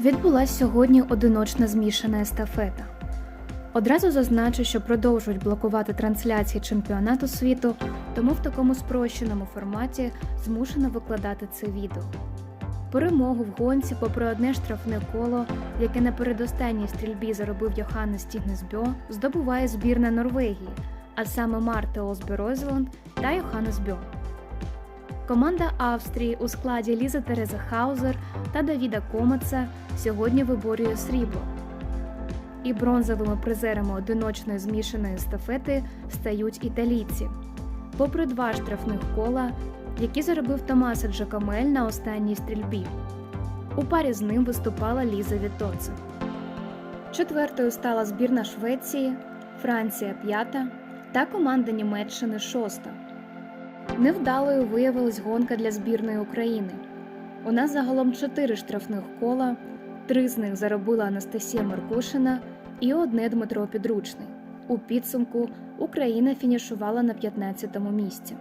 Відбулась сьогодні одиночна змішана естафета. Одразу зазначу, що продовжують блокувати трансляції чемпіонату світу, тому в такому спрощеному форматі змушено викладати це відео. Перемогу в гонці, попри одне штрафне коло, яке на передостанній стрільбі заробив Йоханнес Тігнесбьо, здобуває збірна Норвегії, а саме Марте Осбе Ройзеланд та Йоханнес Бьо. Команда Австрії у складі Лізи Терези Хаузер та Давіда Комеца сьогодні виборює срібло. І бронзовими призерами одиночної змішаної естафети стають італійці. Попри два штрафних кола, які заробив Томаса Джакамель на останній стрільбі. У парі з ним виступала Ліза Вітоце. Четвертою стала збірна Швеції, Франція п'ята та команда Німеччини шоста. Невдалою виявилась гонка для збірної України. У нас загалом чотири штрафних кола, три з них заробила Анастасія Маркушина і одне Дмитро Підручний. У підсумку Україна фінішувала на 15-му місці.